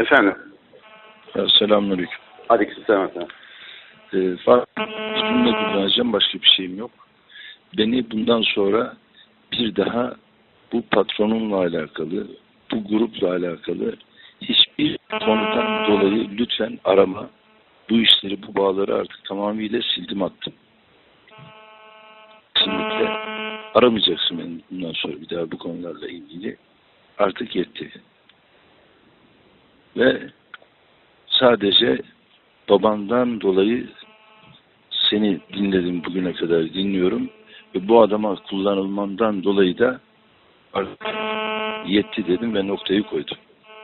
Efendim. Ya, selamünaleyküm. Aleykümselam efendim. Ee, cümle kullanacağım. Başka bir şeyim yok. Beni bundan sonra bir daha bu patronumla alakalı, bu grupla alakalı hiçbir konudan dolayı lütfen arama. Bu işleri, bu bağları artık tamamıyla sildim attım. Kesinlikle aramayacaksın beni bundan sonra bir daha bu konularla ilgili. Artık yetti. Ve sadece babandan dolayı seni dinledim bugüne kadar dinliyorum ve bu adama kullanılmandan dolayı da artık yetti dedim ve noktayı koydum.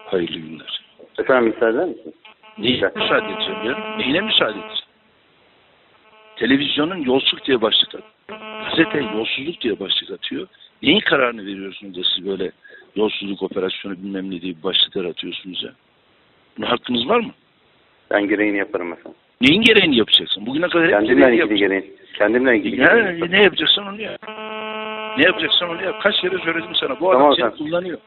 Hayırlı günler. Efendim müsaade misiniz? Neyine müsaade edeceğim ya? Neyine müsaade edeceğim? Televizyonun yolsuzluk diye başlık atıyor. Gazete yolsuzluk diye başlık atıyor. Neyin kararını veriyorsunuz da siz böyle yolsuzluk operasyonu bilmem ne diye başlıklar atıyorsunuz ya? Buna hakkınız var mı? Ben gereğini yaparım efendim. Neyin gereğini yapacaksın? Bugüne kadar hep Kendimle gereğini ilgili yapacaksın. gereğini. Kendimle ilgili Ya, gereğini yaparım. ne yapacaksan onu yap. Ne yapacaksan onu yap. Kaç kere söyledim sana. Bu adam Tamam seni efendim. kullanıyor.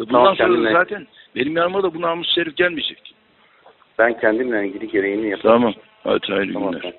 Ve bundan Tamam, sonra da kendine- zaten benim yanıma da bu namus herif gelmeyecek. Ben kendimle ilgili gereğini yaparım. Tamam. Hadi hayırlı Tamam günler. efendim.